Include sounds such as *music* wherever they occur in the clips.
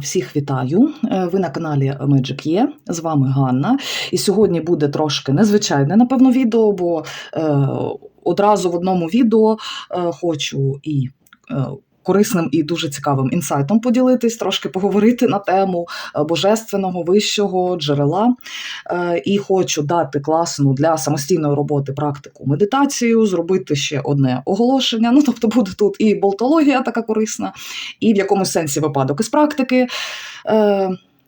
Всіх вітаю. Е, Ви на каналі Magic Є. З вами Ганна. І сьогодні буде трошки незвичайне, напевно, відео, бо е, одразу в одному відео е, хочу і. Е, Корисним і дуже цікавим інсайтом поділитись, трошки поговорити на тему е, божественного вищого джерела. Е, І хочу дати класну для самостійної роботи практику медитацію, зробити ще одне оголошення. Ну, тобто буде тут і болтологія така корисна, і в якомусь сенсі випадок із практики.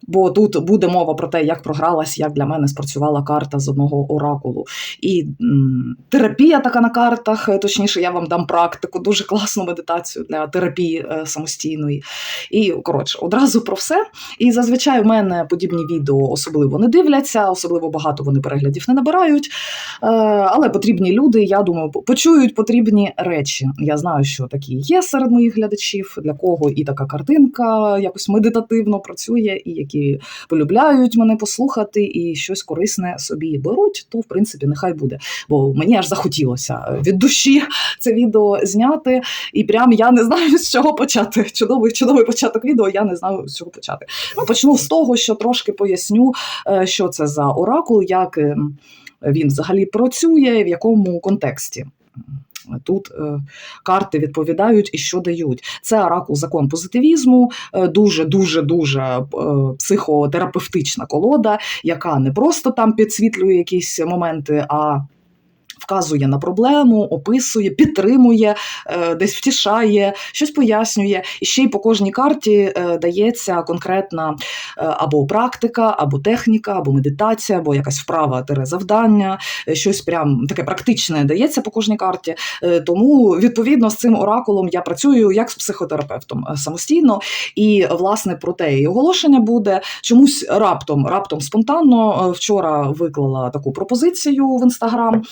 Бо тут буде мова про те, як програлась, як для мене спрацювала карта з одного оракулу. І м, терапія така на картах, е, точніше, я вам дам практику, дуже класну медитацію для терапії е, самостійної. І коротше, одразу про все. І зазвичай в мене подібні відео особливо не дивляться, особливо багато вони переглядів не набирають. Е, але потрібні люди, я думаю, почують потрібні речі. Я знаю, що такі є серед моїх глядачів, для кого і така картинка якось медитативно працює, і які полюбляють мене послухати і щось корисне собі беруть, то в принципі нехай буде. Бо мені аж захотілося від душі це відео зняти, і прям я не знаю з чого почати. Чудовий чудовий початок відео. Я не знаю з чого почати. Ну почну з того, що трошки поясню, е, що це за оракул, як е, він взагалі працює, в якому контексті. Тут е, карти відповідають і що дають. Це оракул закон позитивізму, е, дуже дуже дуже е, психотерапевтична колода, яка не просто там підсвітлює якісь моменти, а вказує на проблему, описує, підтримує, е, десь втішає, щось пояснює. І ще й по кожній карті е, дається конкретна е, або практика, або техніка, або медитація, або якась вправа тире завдання, щось прям таке практичне дається по кожній карті. Тому відповідно з цим оракулом я працюю як з психотерапевтом самостійно. І власне про те і оголошення буде чомусь раптом, раптом спонтанно. Вчора виклала таку пропозицію в інстаграм.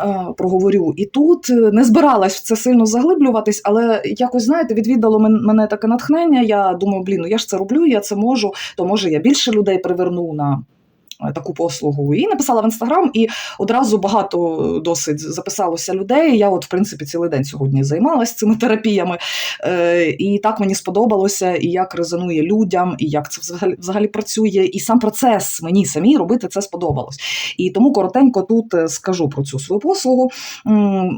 Е, Проговорю і тут Е, не збиралась в це сильно заглиблюватись, але якось знаєте, відвідало мене таке натхнення. Я думаю, блін, ну я ж це роблю, я це можу. То може я більше людей приверну на таку послугу. І написала в інстаграм, і одразу багато досить записалося людей. Я, от, в принципі, цілий день сьогодні займалася цими терапіями. Е, і так мені сподобалося, і як резонує людям, і як це взагалі, взагалі працює. І сам процес мені самій робити це сподобалось. І тому коротенько тут е, скажу про цю свою послугу.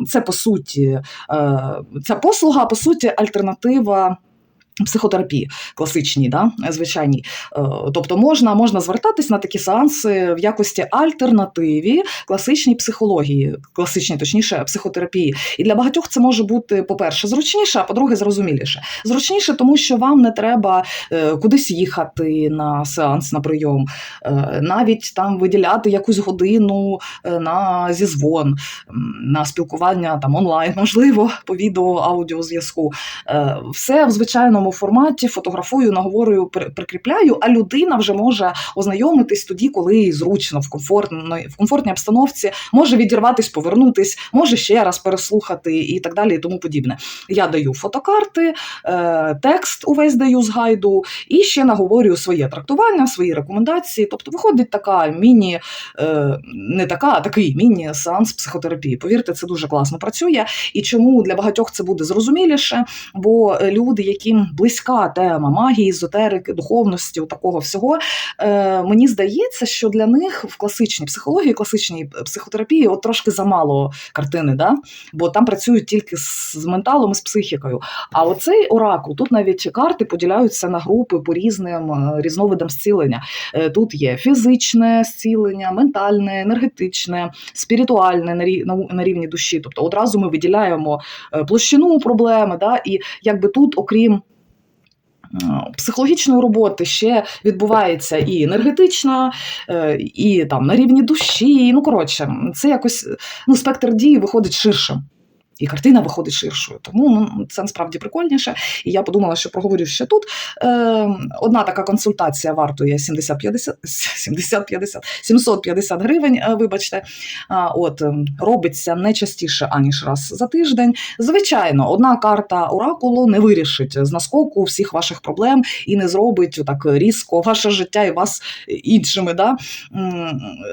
Це по суті, е, ця послуга, по суті, альтернатива. Психотерапії класичній, да, звичайній. Е, Тобто можна, можна звертатись на такі сеанси в якості альтернативі класичній психології, класичній, точніше, психотерапії. І для багатьох це може бути, по-перше, зручніше, а по-друге, зрозуміліше. Зручніше, тому що вам не треба е, кудись їхати на сеанс, на прийом, е, навіть там виділяти якусь годину на зізвон, на спілкування там онлайн, можливо, по відео, аудіозв'язку. Все в звичайному форматі, фотографую, наговорюю, прикріпляю, а людина вже може ознайомитись тоді, коли зручно, в комфортній, в комфортній обстановці, може відірватись, повернутись, може ще раз переслухати і так далі, і тому подібне. Я даю фотокарти, е, текст увесь даю з гайду, і ще наговорюю своє трактування, свої рекомендації. Тобто виходить така міні, е, не така, а такий міні-сеанс психотерапії. Повірте, це дуже класно працює. І чому для багатьох це буде зрозуміліше? Бо люди, яким близька тема магії, езотерики, духовності, такого всього, е, мені здається, що для них в класичній психології, класичній психотерапії, от трошки замало картини, да? бо там працюють тільки з менталом і з психікою. А оцей оракул, тут навіть карти поділяються на групи по різним е, різновидам зцілення. Е, Тут є фізичне зцілення, ментальне, енергетичне, спіритуальне на рі- на- на рівні душі. Тобто одразу ми виділяємо е, площину проблеми, да, і якби тут, окрім е, Психологічної роботи ще відбувається і енергетична, е, і там на рівні душі. Ну коротше, це якось ну, спектр дії виходить ширшим. І картина виходить ширшою. Тому ну, це насправді прикольніше. І я подумала, що проговорю ще тут. Е, одна така консультація вартує 70-50, 70-50, 750 гривень, е, вибачте. От, ем, робиться не частіше, аніж раз за тиждень. Звичайно, одна карта оракулу не вирішить з наскоку всіх ваших проблем і не зробить так різко ваше життя і вас іншими. Да?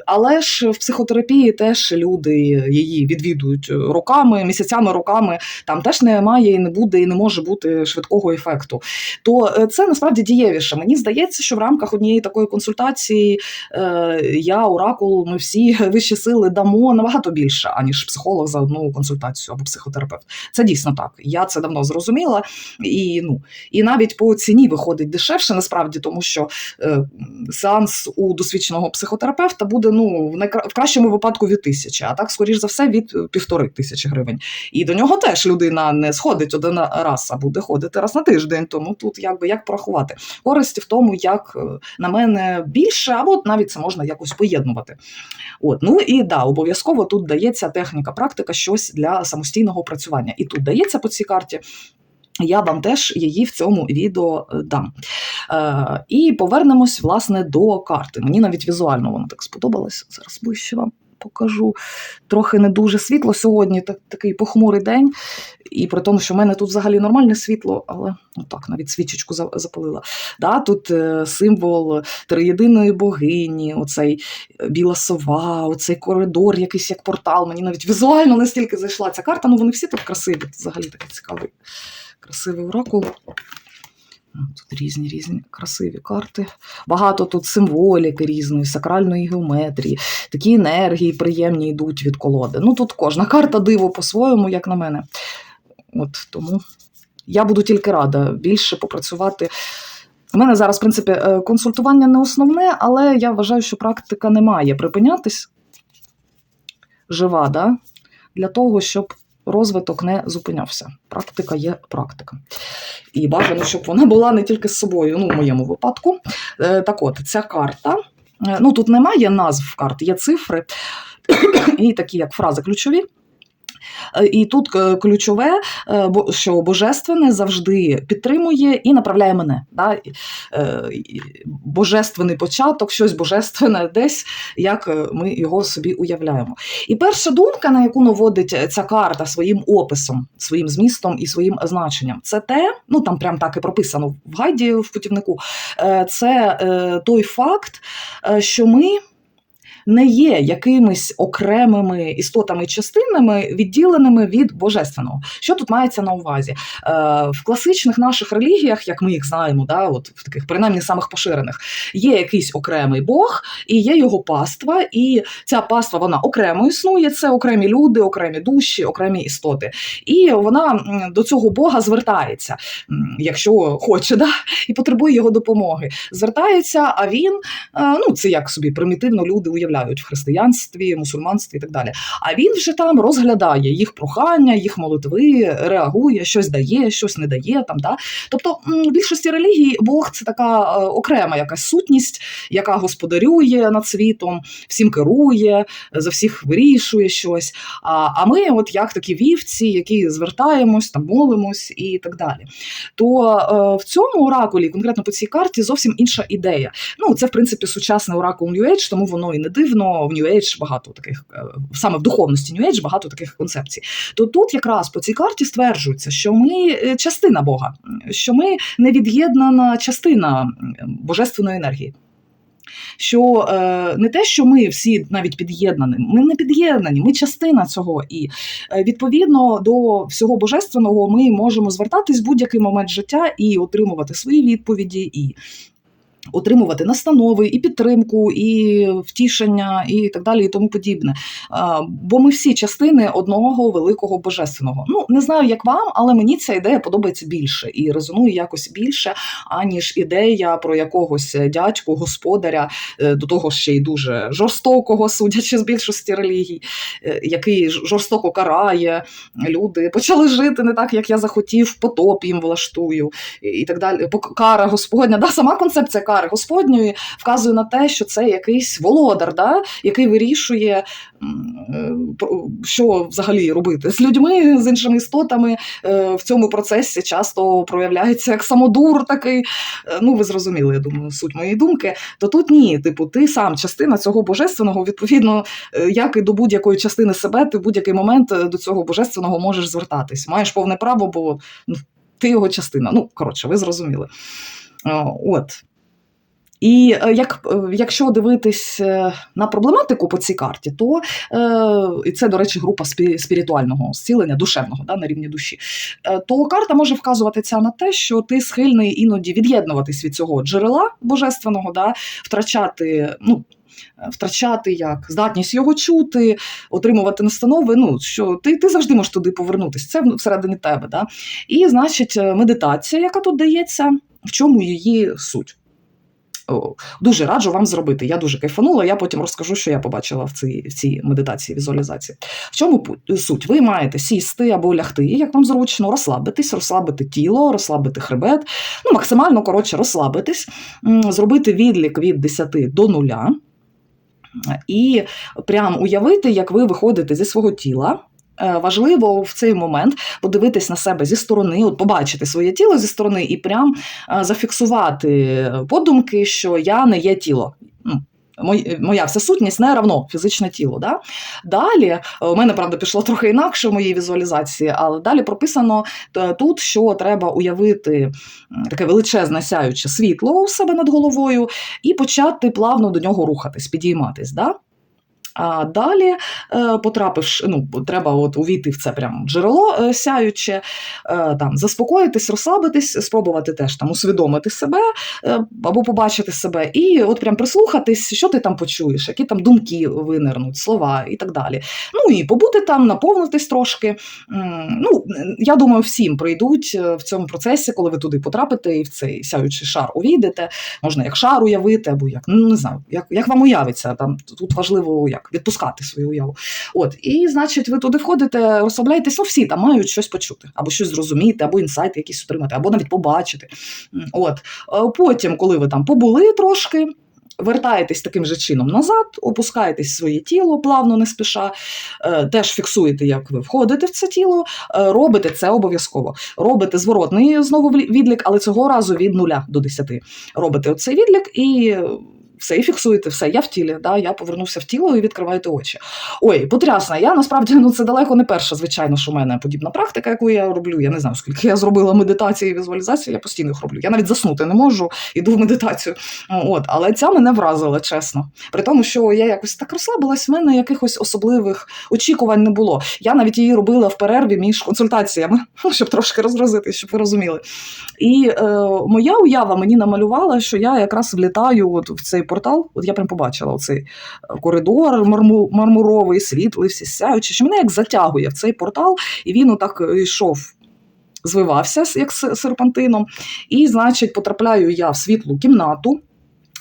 Але ж в психотерапії теж люди її відвідують роками, місяцями ногтями, руками там теж немає і не буде, і не може бути швидкого ефекту. То е, це насправді дієвіше. Мені здається, що в рамках однієї такої консультації е, я, оракул, ми всі *laughs* вищі сили дамо набагато більше, аніж психолог за одну консультацію або психотерапевт. Це дійсно так. Я це давно зрозуміла, і ну і навіть по ціні виходить дешевше, насправді, тому що е, сеанс у досвідченого психотерапевта буде ну в кращому випадку від тисячі, а так, скоріш за все, від півтори тисячі гривень. І до нього теж людина не сходить один раз, а буде ходити раз на тиждень. Тому тут якби як порахувати. Користі в тому, як е, на мене більше, або навіть це можна якось поєднувати. От, ну і да, обов'язково тут дається техніка, практика, щось для самостійного працювання. І тут дається по цій карті. Я вам теж її в цьому відео е, дам. Е, і повернемось власне до карти. Мені навіть візуально воно так сподобалось. Зараз ближче вам покажу. Трохи не дуже світло сьогодні, так, такий похмурий день. І при тому, що в мене тут взагалі нормальне світло, але ну так, навіть свічечку запалила. Да, тут е, символ триєдиної богині, оцей е, біла сова, оцей коридор, якийсь як портал. Мені навіть візуально настільки зайшла ця карта. Ну вони всі тут красиві. Взагалі такий цікавий, красивий оракул. Тут різні різні красиві карти. Багато тут символіки різної, сакральної геометрії, такі енергії приємні йдуть від колоди. Ну тут кожна карта диво по-своєму, як на мене. От тому я буду тільки рада більше попрацювати. У мене зараз, в принципі, е, консультування не основне, але я вважаю, що практика не має припинятись жива, да? для того, щоб розвиток не зупинявся. Практика є практика. І бажано, щоб вона була не тільки з собою, ну, в моєму випадку. Е, Так от, ця карта. е, Ну, тут немає назв карт, є цифри *coughs* і такі, як фрази ключові. Е, І тут е, ключове, е, що божественне завжди підтримує і направляє мене. Да? Божественний початок, щось божественне десь, як ми його собі уявляємо. І перша думка, на яку наводить ця карта своїм описом, своїм змістом і своїм значенням, це те, ну там прям так і прописано в гайді в путівнику. Це той факт, що ми. Не є якимись окремими істотами частинами, відділеними від божественного. Що тут мається на увазі? Е, в класичних наших релігіях, як ми їх знаємо, да, от в таких принаймні самих поширених, є якийсь окремий Бог, і є його паства, і ця паства вона окремо існує. Це окремі люди, окремі душі, окремі істоти. І вона до цього Бога звертається, якщо хоче, да, і потребує його допомоги. Звертається, а він е, ну це як собі примітивно люди уявляють в християнстві, мусульманстві і так далі. А він вже там розглядає їх прохання, їх молитви, реагує, щось дає, щось не дає. Там да. Тобто в більшості релігій Бог це така е, окрема якась сутність, яка господарює над світом, всім керує, за всіх вирішує щось. А, а ми, от як такі вівці, які звертаємось, там молимось і так далі. То е, в цьому оракулі, конкретно по цій карті, зовсім інша ідея. Ну, це в принципі сучасний оракул New Age, тому воно і не дивно. В New Age багато таких, е, саме в духовності New Age багато таких концепцій. То тут якраз по цій карті стверджується, що ми е, частина Бога, що ми невід'єднана частина божественної енергії. Що е, не те, що ми всі навіть під'єднані, ми не під'єднані, ми частина цього. І е, відповідно до всього божественного ми можемо звертатись в будь-який момент життя і отримувати свої відповіді, і отримувати настанови, і підтримку, і втішення, і так далі, і тому подібне. Бо ми всі частини одного великого божественного. Ну не знаю, як вам, але мені ця ідея подобається більше і резонує якось більше, аніж ідея про якогось дядьку, господаря, е, до того ще й дуже жорстокого, судячи з більшості релігій, е, який жорстоко карає. Люди почали жити не так, як я захотів, потоп їм влаштую і- так далі. Кара Господня, да, сама концепція кари Господньої вказує на те, що це якийсь володар, да, який вирішує, що взагалі робити з людьми, з іншими істотами. Е, В цьому процесі часто проявляється як самодур такий. Е, Ну, ви зрозуміли, я думаю, суть моєї думки. То тут ні, типу, ти сам частина цього божественного, відповідно, е, як і до будь-якої частини себе, ти в будь-який момент до цього божественного можеш звертатись. Маєш повне право, бо ну, ти його частина. Ну, коротше, ви зрозуміли. От. І е, як, е, якщо дивитись е, на проблематику по цій карті, то і це, до речі, група спі- спіритуального зцілення, душевного да, на рівні душі, то карта може вказувати ця на те, що ти схильний іноді від'єднуватись від цього джерела божественного, да, втрачати. ну, Втрачати як здатність його чути, отримувати настанови. Ну що ти, ти завжди можеш туди повернутися. Це всередині тебе. Да? І значить, медитація, яка тут дається, в чому її суть? О, дуже раджу вам зробити. Я дуже кайфанула. Я потім розкажу, що я побачила в цій, в цій медитації, візуалізації. В чому суть? Ви маєте сісти або лягти, як вам зручно, розслабитись, розслабити тіло, розслабити хребет, ну максимально коротше розслабитись, зробити відлік від 10 до 0 і прям уявити, як ви виходите зі свого тіла. Е, Важливо в цей момент подивитись на себе зі сторони, от побачити своє тіло зі сторони і прям е, зафіксувати подумки, що я не є тіло. Ну, Моя вся сутність не равно фізичне тіло. Да? Далі, е, у мене, правда, пішло трохи інакше в моїй візуалізації, але далі прописано е, тут, що треба уявити таке величезне сяюче світло у себе над головою і почати плавно до нього рухатись, підійматись. Да? А далі, е, потрапивши, ну, треба от увійти в це прям джерело е, сяюче, е, там, заспокоїтись, розслабитись, спробувати теж там усвідомити себе або побачити себе, і от прям прислухатись, що ти там почуєш, які там думки винирнуть, слова і так далі. Ну і побути там, наповнитись трошки. Ну, я думаю, всім прийдуть в цьому процесі, коли ви туди потрапите і в цей сяючий шар увійдете. Можна як шар уявити, або як, ну не знаю, як, як вам уявиться. Там тут важливо як відпускати свою уяву. От, і значить, ви туди входите, розслабляєтесь, ну всі там мають щось почути, або щось зрозуміти, або інсайти якісь отримати, або навіть побачити. От. Е, Потім, коли ви там побули трошки. Вертаєтесь таким же чином назад, опускаєтесь своє тіло плавно, не спіша, е, теж фіксуєте, як ви входите в це тіло, е, робите це обов'язково. Робите зворотний знову відлік, але цього разу від 0 до 10. Робите оцей відлік і все, і фіксуєте все. Я в тілі, да, я повернувся в тіло і відкриваєте очі. Ой, потрясна. Я насправді ну це далеко не перша, звичайно, що в мене подібна практика, яку я роблю. Я не знаю, скільки я зробила медитації і візуалізації, я постійно їх роблю. Я навіть заснути не можу, іду в медитацію. От, але ця мене вразила, чесно. При тому, що я якось так розслабилась, в мене якихось особливих очікувань не було. Я навіть її робила в перерві між консультаціями, *laughs* щоб трошки розгрузити, щоб ви розуміли. І е, моя уява мені намалювала, що я якраз влітаю от в цей портал. От я прям побачила цей коридор марму, мармуровий, світлий, всі сяючі, що мене як затягує в цей портал, і він отак йшов. Звивався як серпантином, і, значить, потрапляю я в світлу кімнату.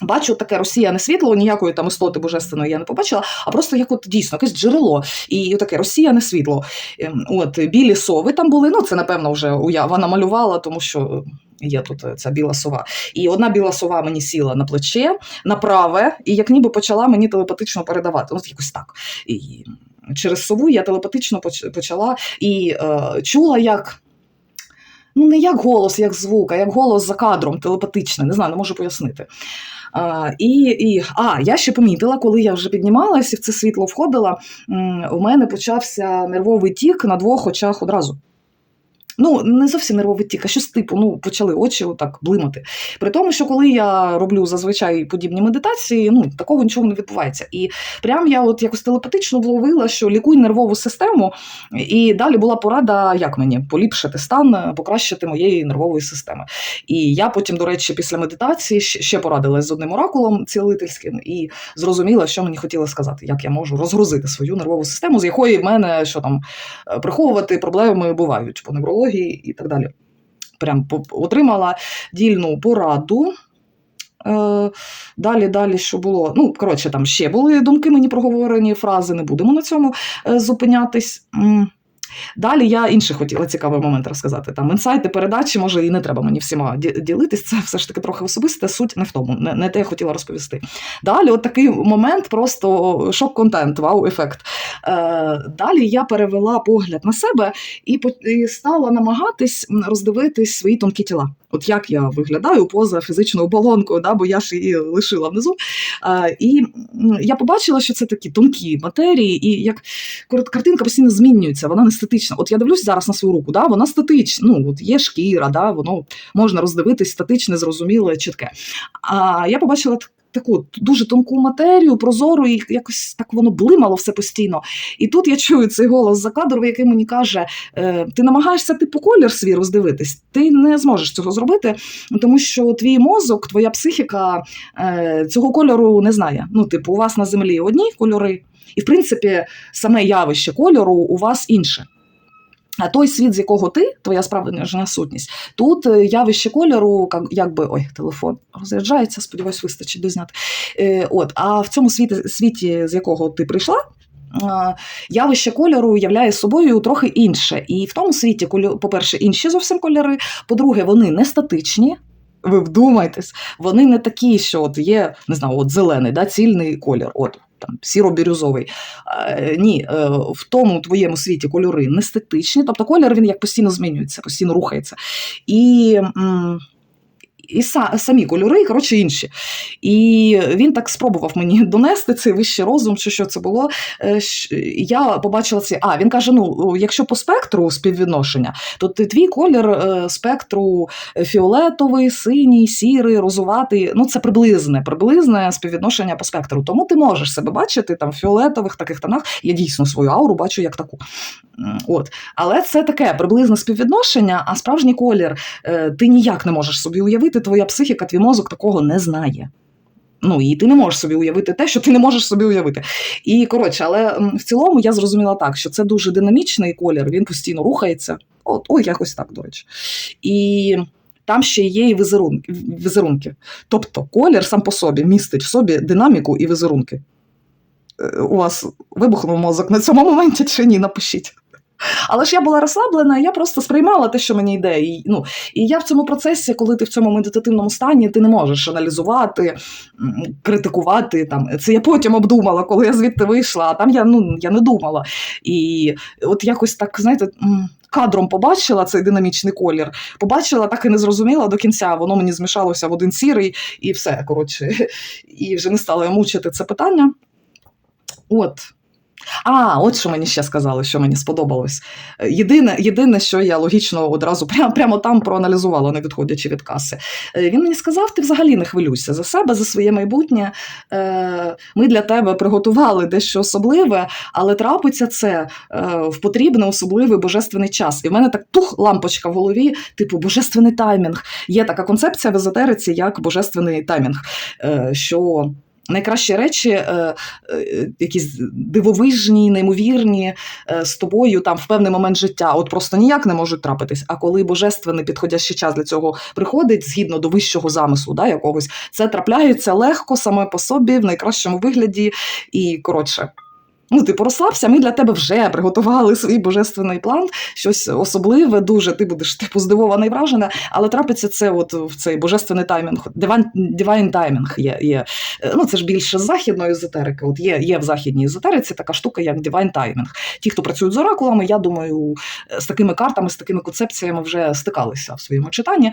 Бачу таке розсіяне світло, ніякої там істоти божественної я не побачила, а просто як от дійсно якесь джерело і таке розсіяне світло. Ем, От білі сови там були. Ну, це напевно вже уява намалювала, тому що є тут е, ця біла сова. І одна біла сова мені сіла на плече, на праве, і як ніби почала мені телепатично передавати. Ну, якось так. І через сову я телепатично почала і е, чула, як. Ну, не як голос, як звук, а як голос за кадром, телепатичний, не знаю, не можу пояснити. А, і, і, а, я ще помітила, коли я вже піднімалася і в це світло входила, у мене почався нервовий тік на двох очах одразу. Ну, не зовсім нервовий тік, а щось типу, ну, почали очі отак блимати. При тому, що коли я роблю зазвичай подібні медитації, ну, такого нічого не відбувається. І прям я от якось телепатично вловила, що лікуй нервову систему, і далі була порада, як мені поліпшити стан, покращити моєї нервової системи. І я потім, до речі, після медитації ще порадилась з одним оракулом цілительським і зрозуміла, що мені хотіли сказати, як я можу розгрузити свою нервову систему, з якої в мене що там е, приховувати проблеми бувають по неврології і так далі. Прям отримала дільну пораду. Е, Далі, далі, що було? Ну, коротше, там ще були думки мені проговорені, фрази, не будемо на цьому е, зупинятись. Далі я інше хотіла цікавий момент розказати. Там інсайти, передачі, може, і не треба мені всіма ді- ділитись. Це все ж таки трохи особисте, суть не в тому, не, не те я хотіла розповісти. Далі, от такий момент, просто шок-контент, вау-ефект. Е, далі я перевела погляд на себе і, і стала намагатись роздивитись свої тонкі тіла. От як я виглядаю поза фізичною оболонкою, да, бо я ж її лишила внизу. А, і я побачила, що це такі тонкі матерії, і як картинка постійно змінюється, вона не статична. От я дивлюсь зараз на свою руку, да, вона статична. Ну, от є шкіра, да, воно можна роздивитись статичне, зрозуміле, чітке. А я побачила таку дуже тонку матерію, прозору, і якось так воно блимало все постійно. І тут я чую цей голос за кадром, який мені каже: е, ти намагаєшся типу колір свій роздивитись, ти не зможеш цього зробити, тому що твій мозок, твоя психіка е, цього кольору не знає. Ну, типу, у вас на землі одні кольори, і в принципі саме явище кольору у вас інше. А той світ, з якого ти, твоя справжня сутність, тут е, явище кольору, якби ой, телефон розряджається, сподіваюсь, вистачить дозняти. Е, от, а в цьому світі, світі, з якого ти прийшла, явище кольору являє собою трохи інше. І в тому світі, по-перше, інші зовсім кольори, по-друге, вони не статичні. Ви вдумайтесь, вони не такі, що от є, не знаю, от зелений, да, цільний колір, от там сіро-бірюзовий. Е, ні, е, в тому твоєму світі кольори не статичні, тобто колір він як постійно змінюється, постійно рухається. І, і са- самі кольори, коротше, інші. І він так спробував мені *laughs* донести цей вищий розум, чи що це було. Е, Я побачила це. А, він каже: ну, якщо по спектру співвідношення, то ти- твій колір е, спектру фіолетовий, синій, сірий, розуватий. Ну, це приблизне, приблизне співвідношення по спектру. Тому ти можеш себе бачити там в фіолетових таких тонах. Я дійсно свою ауру бачу як таку. От. Але це таке приблизне співвідношення, а справжній колір е, ти ніяк не можеш собі уявити, твоя психіка, твій мозок такого не знає. Ну, і ти не можеш собі уявити те, що ти не можеш собі уявити. І коротше, але в цілому я зрозуміла так, що це дуже динамічний колір, він постійно рухається. От, ой, якось так, до речі. І там ще є і візерунки. візерунки. Тобто колір сам по собі містить в собі динаміку і візерунки. Е, У вас вибухнув мозок на цьому моменті чи ні? Напишіть. Але ж я була розслаблена, я просто сприймала те, що мені йде. І, ну, і я в цьому процесі, коли ти в цьому медитативному стані, ти не можеш аналізувати, критикувати. Там. Це я потім обдумала, коли я звідти вийшла, а там я, ну, я не думала. І от якось так, знаєте, кадром побачила цей динамічний колір, побачила, так і не зрозуміла до кінця, воно мені змішалося в один сірий, і все, коротше. *laughs* І вже не стала мучити це питання. От. А, от що мені ще сказали, що мені сподобалось. Е, Єдине, єдине, що я логічно одразу *laughs* прямо, прямо там проаналізувала, не відходячи від каси. Е, Він мені сказав: ти взагалі не хвилюйся за себе, за своє майбутнє. Е, Ми для тебе приготували дещо особливе, але трапиться це в потрібний особливий божественний час. І в мене так тух лампочка в голові, типу божественний таймінг. Є така концепція в езотериці, як божественний таймінг. Що Найкращі речі, е, е, якісь дивовижні, неймовірні е, з тобою там в певний момент життя, от просто ніяк не можуть трапитись. А коли божественний підходящий час для цього приходить, згідно до вищого замислу, да, якогось, це трапляється легко саме по собі, в найкращому вигляді. І коротше, ну, типу, розслабся, ми для тебе вже приготували свій божественний план, щось особливе, дуже ти будеш типу здивована і вражена, але трапиться це от в цей божественний таймінг, divine, divine таймінг є. є. Ну, це ж більше з західної езотерики. От є, є в західній езотериці така штука, як divine таймінг. Ті, хто працюють з оракулами, я думаю, з такими картами, з такими концепціями вже стикалися в своєму читанні.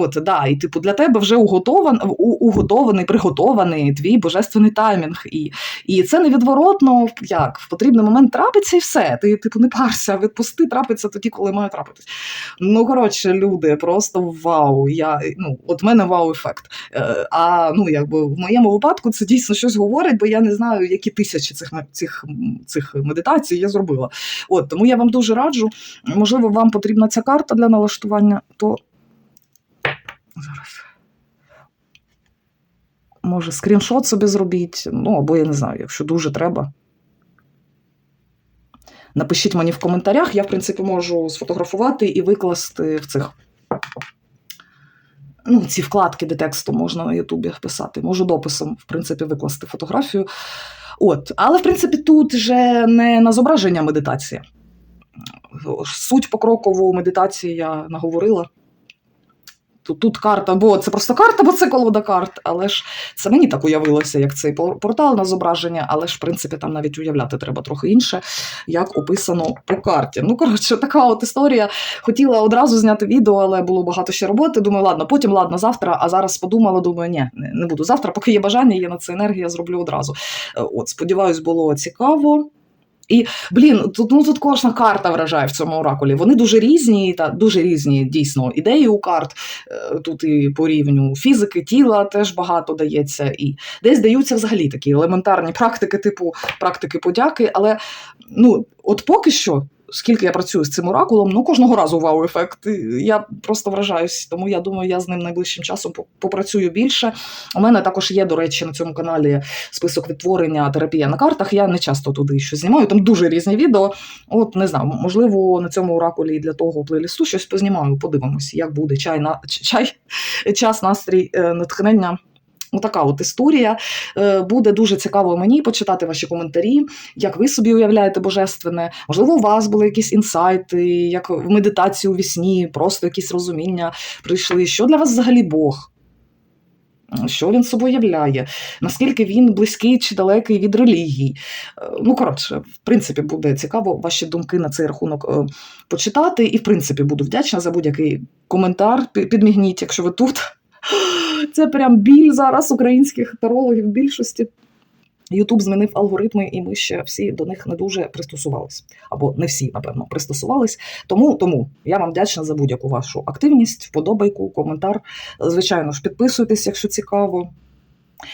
От, да, і типу для тебе вже уготован, у- уготований, приготований твій божественний таймінг. І, і це невідворотно як в потрібний момент трапиться, і все. Ти типу не парся, відпусти, трапиться тоді, коли має трапитись. Ну коротше, люди, просто вау. Я ну от мене вау-ефект. Е, А ну якби в моєму випадку це дійсно щось говорить, бо я не знаю, які тисячі цих цих, цих медитацій я зробила. От тому я вам дуже раджу. Можливо, вам потрібна ця карта для налаштування, то зараз. Може, скріншот собі зробіть, ну або я не знаю, якщо дуже треба. Напишіть мені в коментарях, я, в принципі, можу сфотографувати і викласти в цих. Ну, ці вкладки, де тексту можна на Ютубі писати. Можу дописом, в принципі, викласти фотографію. От. Але, в принципі, тут же не на зображення медитація. Суть покрокову медитації я наговорила. Тут, тут карта, бо це просто карта, бо це колода карт. Але ж це мені так уявилося, як цей портал на зображення, але ж, в принципі, там навіть уявляти треба трохи інше, як описано по карті. Ну, коротше, така от історія. Хотіла одразу зняти відео, але було багато ще роботи. Думаю, ладно, потім, ладно, завтра. А зараз подумала, думаю, ні, не буду завтра, поки є бажання, є на це енергія, зроблю одразу. Е, От, сподіваюсь, було цікаво. І блін, тут ну тут кожна карта вражає в цьому оракулі. Вони дуже різні, та дуже різні дійсно ідеї у карт. Е, Тут і по рівню фізики, тіла теж багато дається, і десь даються взагалі такі елементарні практики, типу практики подяки. Але ну, от поки що. Скільки я працюю з цим оракулом, ну кожного разу вау-ефект. Я просто вражаюсь, тому я думаю, я з ним найближчим часом попрацюю більше. У мене також є, до речі, на цьому каналі список відтворення терапія на картах. Я не часто туди щось знімаю. Там дуже різні відео. От не знаю, можливо, на цьому оракулі і для того плейлисту щось познімаю. Подивимось, як буде чай на чай, *laughs* час, настрій, е, натхнення. Отака от історія. Е, Буде дуже цікаво мені почитати ваші коментарі, як ви собі уявляєте божественне. Можливо, у вас були якісь інсайти, як в медитації у вісні, просто якісь розуміння прийшли. Що для вас взагалі Бог? Що він собою являє? Наскільки він близький чи далекий від релігій? Е, Ну, коротше, в принципі, буде цікаво ваші думки на цей рахунок е, почитати. І, в принципі, буду вдячна за будь-який коментар. Підмігніть, якщо ви тут. Це прям біль зараз українських тарологів більшості. Ютуб змінив алгоритми, і ми ще всі до них не дуже пристосувались. Або не всі, напевно, пристосувались. Тому, тому я вам вдячна за будь-яку вашу активність, вподобайку, коментар. Звичайно ж, підписуйтесь, якщо цікаво.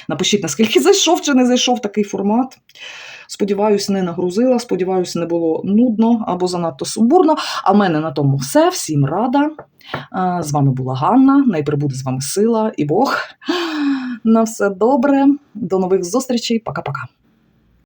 Напишіть, наскільки зайшов чи не зайшов такий формат. Сподіваюсь, не нагрузила, сподіваюсь, не було нудно або занадто сумбурно. А в мене на тому все. Всім рада. З вами була Ганна. Найприбуде з вами сила і Бог. На все добре. До нових зустрічей. Пока-пока.